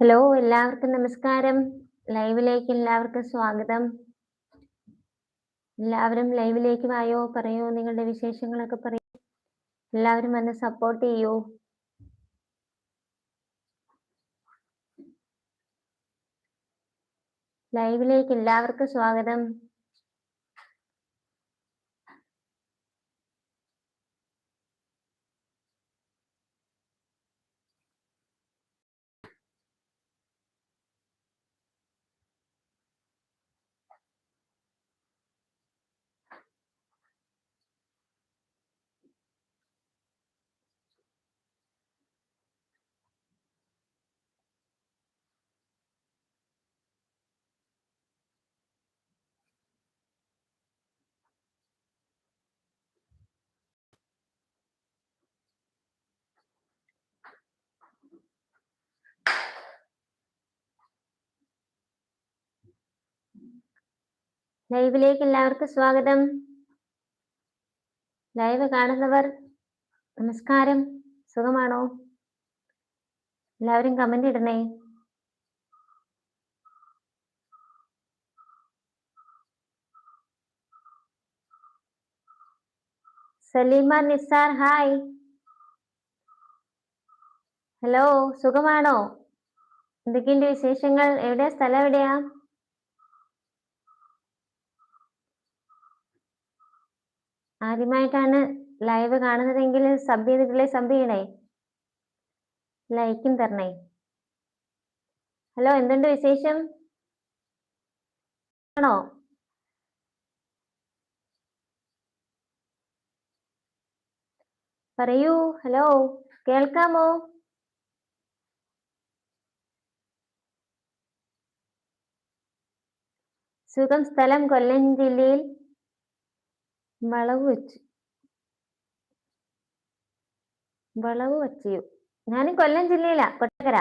Hello എല്ലാവർക്കും നമസ്കാരം. ലൈവിലേക്ക് എല്ലാവർക്കും സ്വാഗതം. എല്ലാവരും ലൈവിലേക്ക് വായോ? പറയോ? നിങ്ങളുടെ വിശേഷങ്ങളൊക്കെ പറയൂ? എല്ലാവരും വന്ന് സപ്പോർട്ട് ചെയ്യൂ? ലൈവിലേക്ക് എല്ലാവർക്കും സ്വാഗതം. ലൈവിലേക്ക് എല്ലാവർക്കും സ്വാഗതം. ലൈവ് കാണുന്നവർ നമസ്കാരം. സുഖമാണോ? എല്ലാവരും കമന്റ് ഇടണേ. സലീമ നിസാർ ഹായ് ഹലോ സുഖമാണോ? എന്തൊക്കെയുണ്ട് വിശേഷങ്ങൾ? എവിടെയാ? സ്ഥലം എവിടെയാ? ആദ്യമായിട്ടാണ് ലൈവ് കാണുന്നതെങ്കിൽ സബ് ചെയ്തിട്ടില്ലേ സബ് ചെയ്യണേ. ലൈക്കും തരണേ. ഹലോ എന്തുണ്ട് വിശേഷം? ആണോ? പറയൂ ഹലോ കേൾക്കാമോ? സുഖം സ്ഥലം കൊല്ലം ജില്ലയിൽ വളവ് വെച്ചു. വളവ് വച്ചിയു ഞാൻ കൊല്ലം ജില്ലയിലാ കൊട്ടക്കര.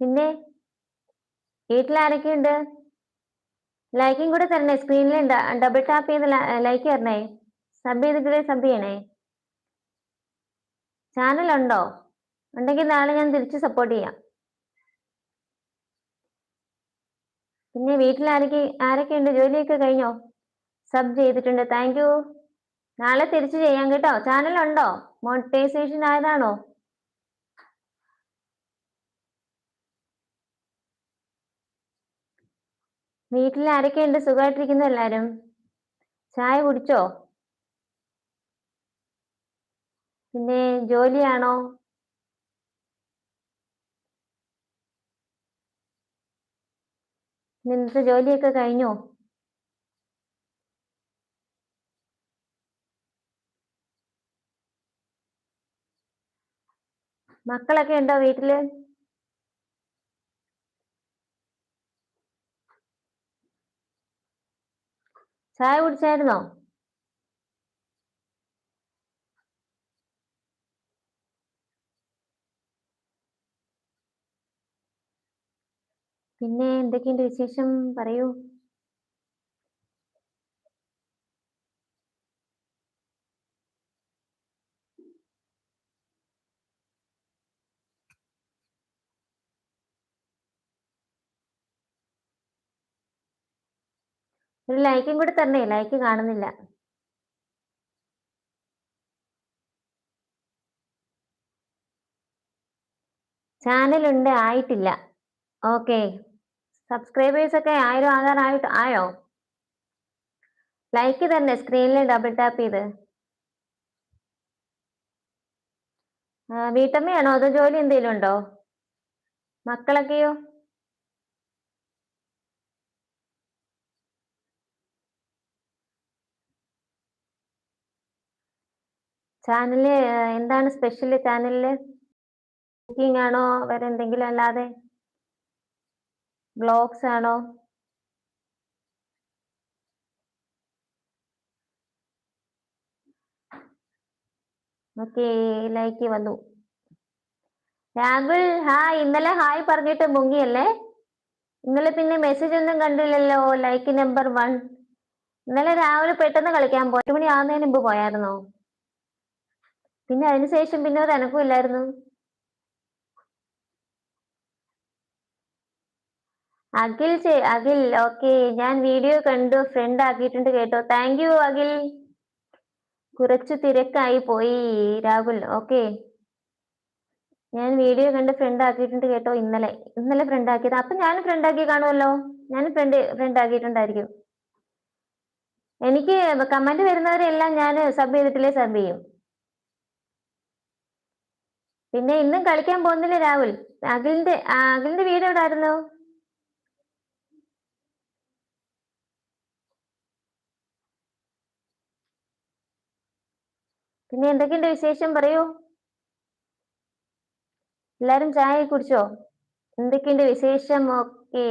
പിന്നെ വീട്ടിൽ ആരൊക്കെയുണ്ട് ലൈക്കും കൂടെ തരണേ സ്ക്രീനിൽ ഡബിൾ ടാപ്പ് ചെയ്ത് ലൈക്ക് തരണേ. സബ് ചെയ്തിട്ട് സബ് ചെയ്യണേ. ചാനൽ ഉണ്ടോ? ഉണ്ടെങ്കിൽ നാളെ ഞാൻ തിരിച്ച് സപ്പോർട്ട് ചെയ്യാം. പിന്നെ വീട്ടിൽ ആരൊക്കെ ആരൊക്കെയുണ്ട്? ജോലിയൊക്കെ കഴിഞ്ഞോ? സബ് ചെയ്തിട്ടുണ്ട്. താങ്ക് യു നാളെ തിരിച്ചു ചെയ്യാം കേട്ടോ. ചാനൽ ഉണ്ടോ? മോണിറ്റൈസേഷൻ ആയതാണോ? വീട്ടിൽ ആരൊക്കെയുണ്ട് സുഖമായിട്ടിരിക്കുന്നു എല്ലാരും ചായ കുടിച്ചോ? പിന്നെ ജോലിയാണോ? ഇന്നത്തെ ജോലിയൊക്കെ കഴിഞ്ഞോ? മക്കളൊക്കെ ഉണ്ടോ വീട്ടിൽ? ചായ കുടിച്ചായിരുന്നോ? പിന്നെ എന്തൊക്കെയുണ്ട് വിശേഷം? പറയൂ. ഒരു ലൈക്കും കൂടി തരണേ. ലൈക്ക് കാണുന്നില്ല. ചാനൽ ഉണ്ട് ആയിട്ടില്ല. ഓക്കെ. സബ്സ്ക്രൈബേഴ്സ് ഒക്കെ ആയിരം ആകാനായിട്ട് ആയോ? ലൈക്ക് തന്നെ സ്ക്രീനിൽ ഡബിൾ ടാപ്പ് ചെയ്ത്. വീട്ടമ്മയാണോ അതോ ജോലി എന്തെങ്കിലും ഉണ്ടോ? മക്കളൊക്കെയോ? ചാനലിൽ എന്താണ് സ്പെഷ്യൽ ചാനലിൽ കുക്കിംഗ് ആണോ? വേറെ എന്തെങ്കിലും അല്ലാതെ? ബ്ലോഗ്സ് ആണോ? ലൈക്ക് വന്നു. രാഹുൽ ഹായ് ഇന്നലെ ഹായ് പറഞ്ഞിട്ട് മുങ്ങിയല്ലേ? ഇന്നലെ പിന്നെ മെസ്സേജ് ഒന്നും കണ്ടില്ലല്ലോ ലൈക്ക് നമ്പർ വൺ ഇന്നലെ രാവിലെ പെട്ടെന്ന് കളിക്കാൻ പോയി. ഒരു മണി ആവുന്നതിന് മുമ്പ് പോയായിരുന്നോ? പിന്നെ അതിനുശേഷം പിന്നെ ഒരു അനക്കും ഇല്ലായിരുന്നു. അഖിൽ അഖിൽ ഓക്കെ ഞാൻ വീഡിയോ കണ്ടു ഫ്രണ്ട് ആക്കിയിട്ടുണ്ട് കേട്ടോ. Thank you Akhil. കുറച്ചു തിരക്കായി പോയി രാഹുൽ ഓക്കെ ഞാൻ വീഡിയോ കണ്ട് ഫ്രണ്ട് ആക്കിയിട്ടുണ്ട് കേട്ടോ ഇന്നലെ. ഇന്നലെ ഫ്രണ്ട് ആക്കിയത്. അപ്പൊ ഞാൻ ഫ്രണ്ട് ആക്കി കാണുമല്ലോ? ഞാൻ ഫ്രണ്ട് ഫ്രണ്ട് ആക്കിയിട്ടുണ്ടായിരിക്കും. എനിക്ക് കമന്റ് വരുന്നവരെല്ലാം ഞാൻ സബ് ചെയ്തിട്ടില്ലേ? സബ് ചെയ്യും. പിന്നെ ഇന്നും കളിക്കാൻ പോകുന്നില്ല രാഹുൽ? അഖിലിന്റെ അഖിലിന്റെ വീട് എവിടെ ആയിരുന്നു പിന്നെ എന്തൊക്കെയുണ്ട് വിശേഷം? പറയൂ. എല്ലാരും ചായ കുടിച്ചോ? എന്തൊക്കെയുണ്ട് വിശേഷം? ഓക്കെ.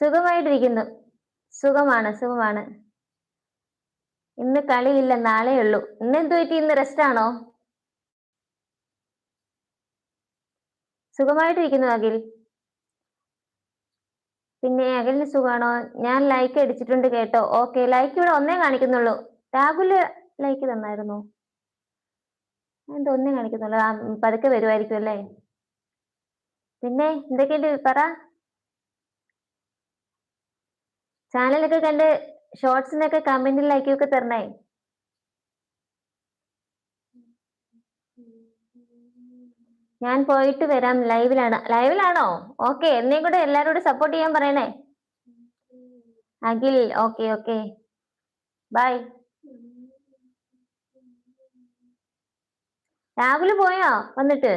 സുഖമായിട്ടിരിക്കുന്നു. സുഖമാണ് സുഖമാണ്. ഇന്ന് കളിയില്ല നാളെ ഉള്ളൂ. ഇന്ന് എന്ത് പറ്റി? ഇന്ന് റെസ്റ്റ് ആണോ? സുഖമായിട്ടിരിക്കുന്നു അഖിൽ. പിന്നെ അഖിലിന് സുഖമാണോ? ഞാൻ ലൈക്ക് അടിച്ചിട്ടുണ്ട് കേട്ടോ. ഓക്കെ ലൈക്ക് ഇവിടെ ഒന്നേ കാണിക്കുന്നുള്ളൂ. രാഹുൽ ലൈക്ക് തന്നായിരുന്നു? എന്താ ഒന്നേ കാണിക്കുന്നുള്ളൂ ആ പതുക്കെ വരുമായിരിക്കും അല്ലേ? പിന്നെ എന്തൊക്കെയുണ്ട് പറ? ചാനലൊക്കെ കണ്ട് ഷോർട്സിനൊക്കെ കമന്റിൽ ലൈക്കൊക്കെ തരണേ. ഞാൻ പോയിട്ട് വരാം ലൈവിലാണ്. ലൈവിലാണോ? ഓക്കെ എന്നെയും കൂടെ എല്ലാരോടും സപ്പോർട്ട് ചെയ്യാൻ പറയണേ. Akhil okay okay. Bye. Rahul പോയോ? വന്നിട്ട്.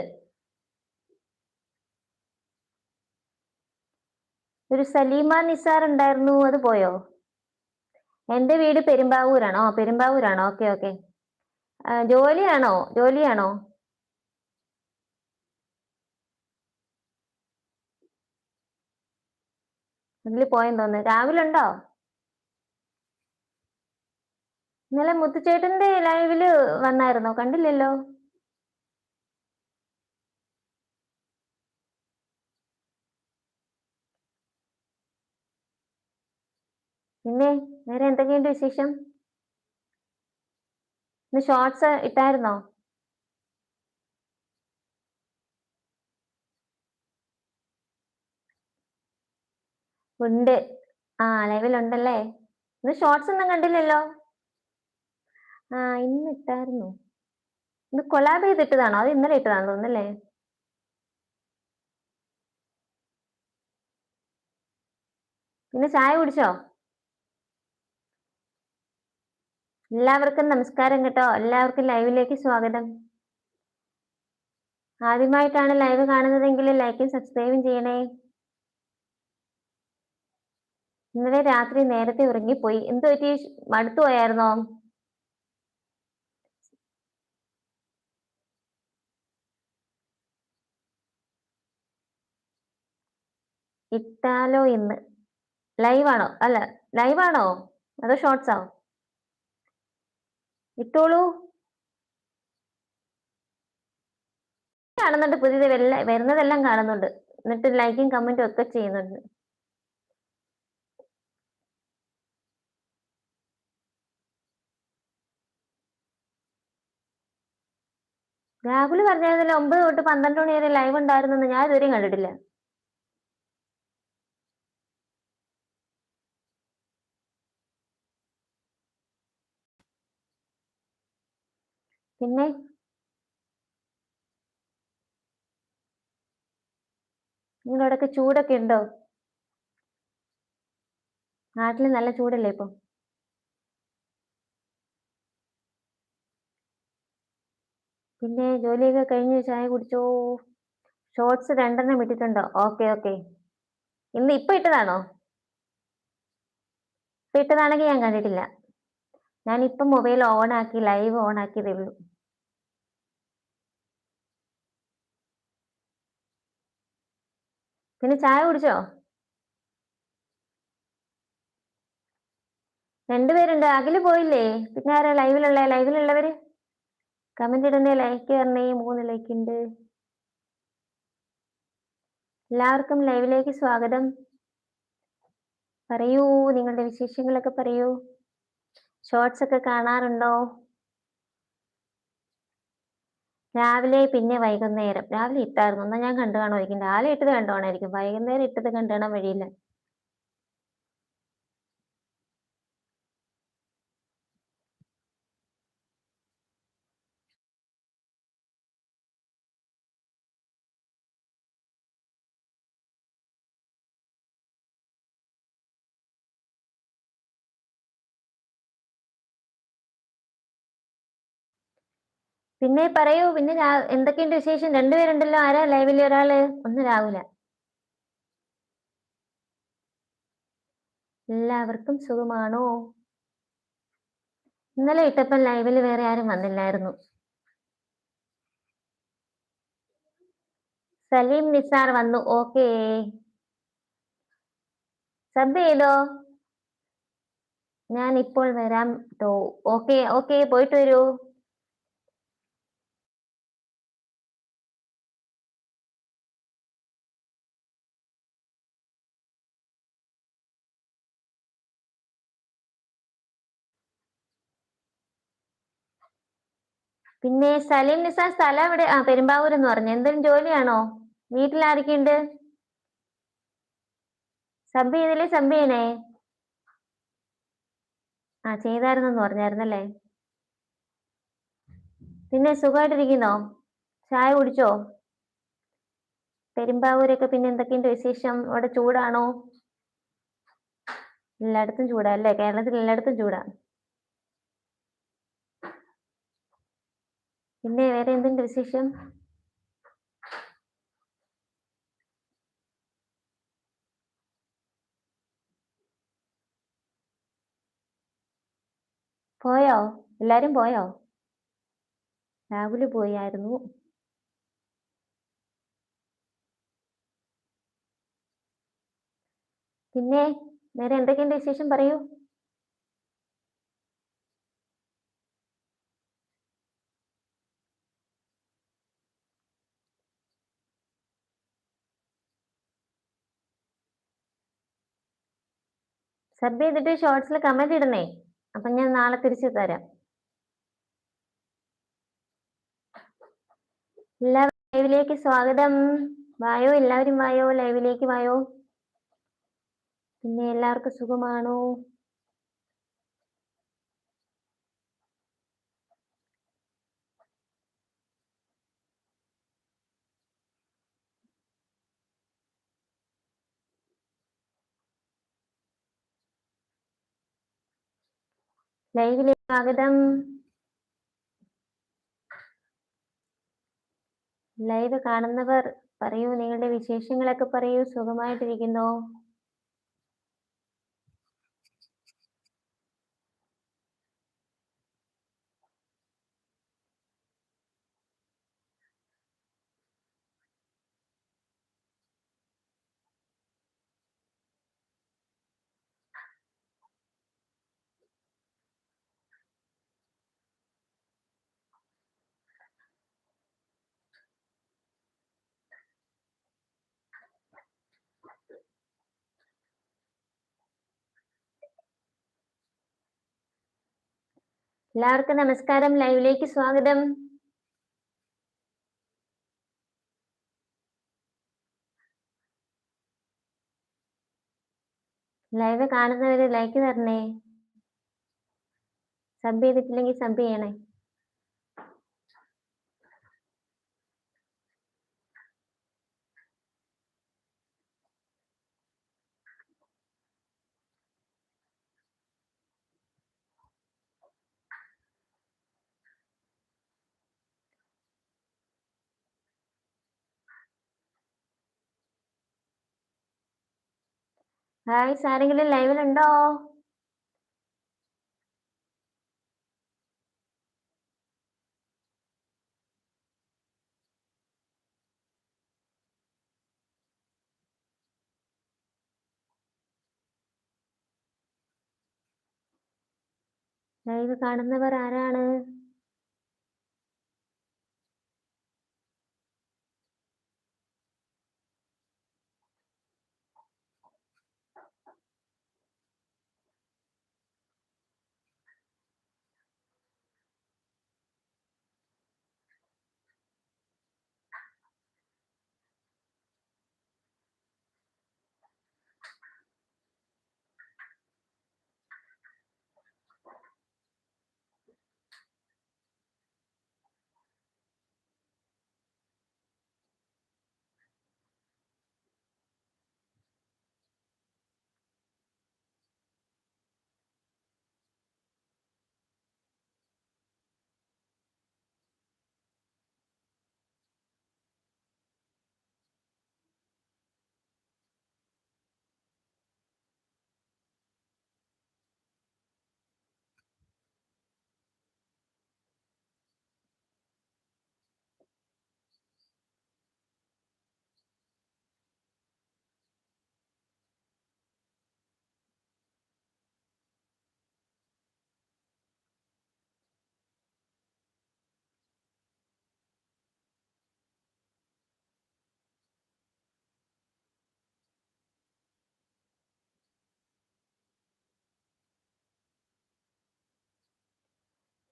ഒരു സലീമ നിസാർ ഉണ്ടായിരുന്നു അത് പോയോ? എന്റെ വീട് പെരുമ്പാവൂരാണോ. പെരുമ്പാവൂരാണോ. Okay okay. ജോലിയാണോ? ജോലിയാണോ? ഇതിൽ പോയെന്ന് തോന്നുന്നു. രാവിലെ ഉണ്ടോ? ഇന്നലെ മുത്തുച്ചേട്ടന്റെ ലൈവിൽ വന്നായിരുന്നോ? കണ്ടില്ലല്ലോ പിന്നെ വേറെ എന്തൊക്കെയുണ്ട് വിശേഷം? ഇന്ന് ഷോർട്സ് ഇട്ടായിരുന്നോ? ഉണ്ട്. ആ ലൈവിലുണ്ടല്ലേ ഇന്ന് ഷോർട്സ് ഒന്നും കണ്ടില്ലല്ലോ? ആ ഇന്ന് ഇട്ടായിരുന്നു. ഇന്ന് കൊളാബ് ചെയ്തിട്ടതാണോ? അത് ഇന്നലെ ഇട്ടതാണോ തോന്നുന്നല്ലേ? പിന്നെ ചായ കുടിച്ചോ? എല്ലാവർക്കും നമസ്കാരം കേട്ടോ. എല്ലാവർക്കും ലൈവിലേക്ക് സ്വാഗതം. ആദ്യമായിട്ടാണ് ലൈവ് കാണുന്നതെങ്കിൽ ലൈക്കും സബ്സ്ക്രൈബും ചെയ്യണേ. ഇന്നലെ രാത്രി നേരത്തെ ഉറങ്ങിപ്പോയി. എന്ത് പറ്റി? മടുത്തു പോയായിരുന്നോ? ഇട്ടാലോ ഇന്ന്? ലൈവാണോ? അല്ല ലൈവാണോ? അതോ ഷോർട്സോ ഇട്ടോളൂ. കാണുന്നുണ്ട് പുതിയത് വരുന്നതെല്ലാം കാണുന്നുണ്ട്. എന്നിട്ട് ലൈക്കും കമന്റും ഒക്കെ ചെയ്യുന്നുണ്ട്. രാഹുൽ പറഞ്ഞായിരുന്നല്ലോ ഒമ്പത് തൊട്ട് പന്ത്രണ്ട് മണി വരെ ലൈവ് ഉണ്ടായിരുന്നെന്ന്. ഞാൻ ഇതുവരെയും കണ്ടിട്ടില്ല. പിന്നെ നിങ്ങളവിടൊക്കെ ചൂടൊക്കെ ഉണ്ടോ? നാട്ടിൽ നല്ല ചൂടല്ലേ ഇപ്പൊ? പിന്നെ ജോലിയൊക്കെ കഴിഞ്ഞ് ചായ കുടിച്ചോ? ഷോർട്സ് രണ്ടെണ്ണം ഇട്ടിട്ടുണ്ടോ? ഓക്കെ ഓക്കെ ഇന്ന് ഇപ്പൊ ഇട്ടതാണോ? ഇപ്പൊ ഇട്ടതാണെങ്കിൽ ഞാൻ കണ്ടിട്ടില്ല. ഞാൻ ഇപ്പൊ മൊബൈൽ ഓൺ ആക്കി ലൈവ് ഓൺ ആക്കിയതേ ഉള്ളൂ. പിന്നെ ചായ കുടിച്ചോ? രണ്ടുപേരുണ്ട്. അഖിൽ പോയില്ലേ? പിന്നെ ആരാ? ലൈവിലുള്ള ലൈവിലുള്ളവര് കമന്റ് ഇടണേ ലൈക്ക് തരണേ മൂന്ന് ലൈക്ക് ഉണ്ട് എല്ലാവർക്കും ലൈവിലേക്ക് സ്വാഗതം. പറയൂ. നിങ്ങളുടെ വിശേഷങ്ങളൊക്കെ പറയൂ. ഷോർട്സ് ഒക്കെ കാണാറുണ്ടോ? രാവിലെ പിന്നെ വൈകുന്നേരം. രാവിലെ ഇട്ടായിരുന്നു. എന്നാ ഞാൻ കണ്ടു കാണുമായിരിക്കും. രാവിലെ ഇട്ടത് കണ്ടോണായിരിക്കും വൈകുന്നേരം ഇട്ടത് കണ്ടു കാണാൻ വഴിയില്ല. പിന്നെ പറയൂ പിന്നെ എന്തൊക്കെയുണ്ട് വിശേഷം? രണ്ടുപേരുണ്ടല്ലോ. ആരാ ലൈവിൽ ഒരാൾ? ഒന്ന് രാഹുല. എല്ലാവർക്കും സുഖമാണോ? ഇന്നലെ ഇട്ടപ്പം ലൈവിൽ വേറെ ആരും വന്നില്ലായിരുന്നു. സലീം നിസാർ വന്നു. ഓക്കേ. സബ് ചെയ്തോ? ഞാൻ ഇപ്പോൾ വരാം ടോ. Okay okay. പോയിട്ട് വരൂ. പിന്നെ സലീം നിസാർ സ്ഥലം എവിടെ? ആ പെരുമ്പാവൂർ എന്ന് പറഞ്ഞു. എന്തെങ്കിലും ജോലിയാണോ? വീട്ടിൽ ആരൊക്കെയുണ്ട് സബ് ചെയ്തില്ലേ? സബ് ചെയ്യണേ? ആ ചെയ്തായിരുന്നെന്ന് പറഞ്ഞായിരുന്നല്ലേ? പിന്നെ സുഖമായിട്ടിരിക്കുന്നോ? ചായ കുടിച്ചോ? പെരുമ്പാവൂരൊക്കെ പിന്നെ എന്തൊക്കെയുണ്ട് വിശേഷം? അവിടെ ചൂടാണോ? എല്ലായിടത്തും ചൂടാ അല്ലേ? കേരളത്തിൽ എല്ലായിടത്തും ചൂടാ. പിന്നെ വേറെ എന്തുണ്ട് വിശേഷം? പോയോ? എല്ലാരും പോയോ? രാഹുൽ പോയായിരുന്നു. പിന്നെ വേറെ എന്തൊക്കെയുണ്ട് വിശേഷം പറയൂ. സബ് ചെയ്തിട്ട് ഷോർട്സിൽ കമന്റ് ഇടണേ. അപ്പൊ ഞാൻ നാളെ തിരിച്ചു തരാം. എല്ലാവരും ലൈവിലേക്ക് സ്വാഗതം. വായോ? എല്ലാവരും വായോ? ലൈവിലേക്ക് വായോ? പിന്നെ എല്ലാവർക്കും സുഖമാണോ? സ്വാഗതം. ലൈവ് കാണുന്നവർ പറയൂ നിങ്ങളുടെ വിശേഷങ്ങളൊക്കെ പറയൂ. സുഖമായിട്ടിരിക്കുന്നോ? എല്ലാവർക്കും നമസ്കാരം. ലൈവിലേക്ക് സ്വാഗതം. ലൈവ് കാണുന്നവര് ലൈക്ക് തരണേ. സബ് ചെയ്തിട്ടില്ലെങ്കിൽ സബ് ചെയ്യണേ. ഹായ് ആരെങ്കിലും ലൈവിലുണ്ടോ? ലൈവ് കാണുന്നവർ ആരാണ്?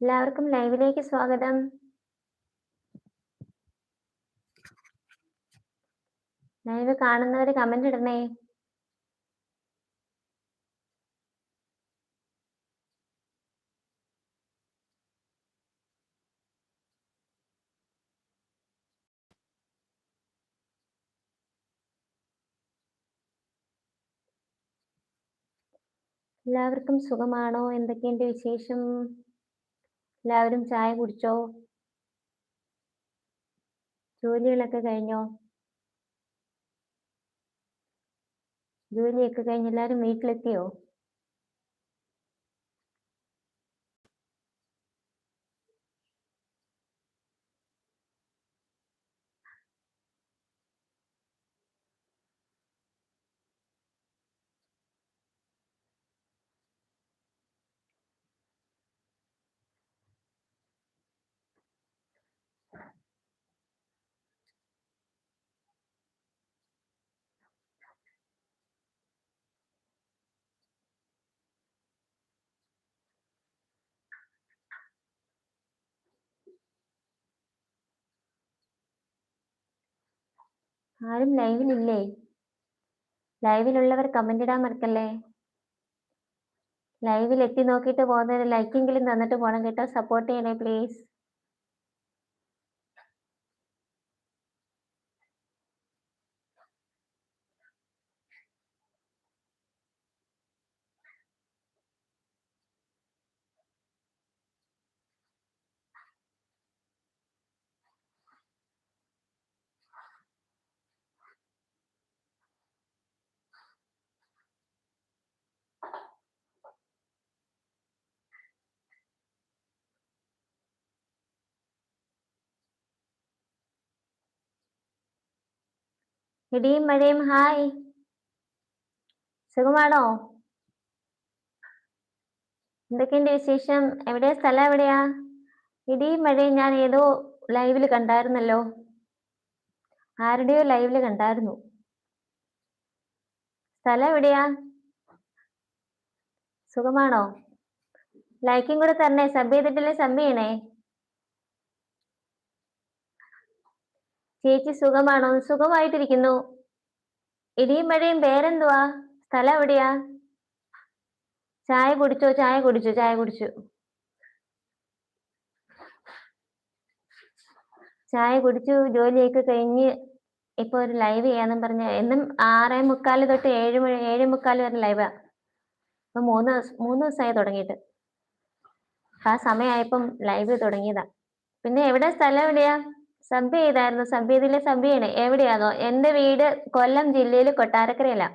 എല്ലാവർക്കും ലൈവിലേക്ക് സ്വാഗതം. ലൈവ് കാണുന്നവര് കമന്റ് ഇടണേ. എല്ലാവർക്കും സുഖമാണോ? എന്തൊക്കെയുണ്ട് വിശേഷം? എല്ലാവരും ചായ കുടിച്ചോ? ജോലികളൊക്കെ കഴിഞ്ഞോ? ജോലിയൊക്കെ കഴിഞ്ഞ് എല്ലാവരും വീട്ടിലെത്തിയോ? ആരും ലൈവിലില്ലേ? ലൈവിലുള്ളവർ കമന്റ് ഇടാൻ മറക്കല്ലേ? ലൈവിൽ എത്തി നോക്കിയിട്ട് പോകുന്നവര് ലൈക്കെങ്കിലും തന്നിട്ട് പോകണം കേട്ടോ. സപ്പോർട്ട് ചെയ്യണേ പ്ലീസ് ഇടിയും മഴയും ഹായ്. സുഖമാണോ? എന്തൊക്കെയുണ്ട് വിശേഷം? എവിടെയാ? സ്ഥലം എവിടെയാ? ഇടിയും മഴയും ഞാൻ ഏതോ ലൈവിൽ കണ്ടായിരുന്നല്ലോ. ആരുടെയോ ലൈവിൽ കണ്ടായിരുന്നു. സ്ഥലം എവിടെയാ? സുഖമാണോ? ലൈക്കും കൂടെ തരണേ. സബ് ചെയ്തിട്ടില്ലേ? സബ് ചെയ്യണേ? ചേച്ചി സുഖമാണോ? സുഖമായിട്ടിരിക്കുന്നു. ഇടിയും മഴയും പേരെന്തുവാ? സ്ഥലം എവിടെയാ? ചായ കുടിച്ചോ? ചായ കുടിച്ചു? ചായ കുടിച്ചു. ചായ കുടിച്ചു. ജോലിയൊക്കെ കഴിഞ്ഞ് ഇപ്പൊ ഒരു ലൈവ് ചെയ്യാന്നും പറഞ്ഞ എന്നും ആറേ മുക്കാൽ തൊട്ട് ഏഴ് മണി ഏഴ് മുക്കാൽ വരെ ലൈവാ ഇപ്പൊ മൂന്ന് മൂന്ന് ദിവസമായി തുടങ്ങിയിട്ട്. ആ സമയമായപ്പം ലൈവ് തുടങ്ങിയതാ. പിന്നെ എവിടെ സ്ഥലം എവിടെയാ? സബ് ചെയ്തായിരുന്നു സബ് ചെയ്തില്ലേ സബ് ചെയ്യണേ എവിടെയാണോ? എന്റെ വീട് കൊല്ലം ജില്ലയിൽ കൊട്ടാരക്കരയിലാ.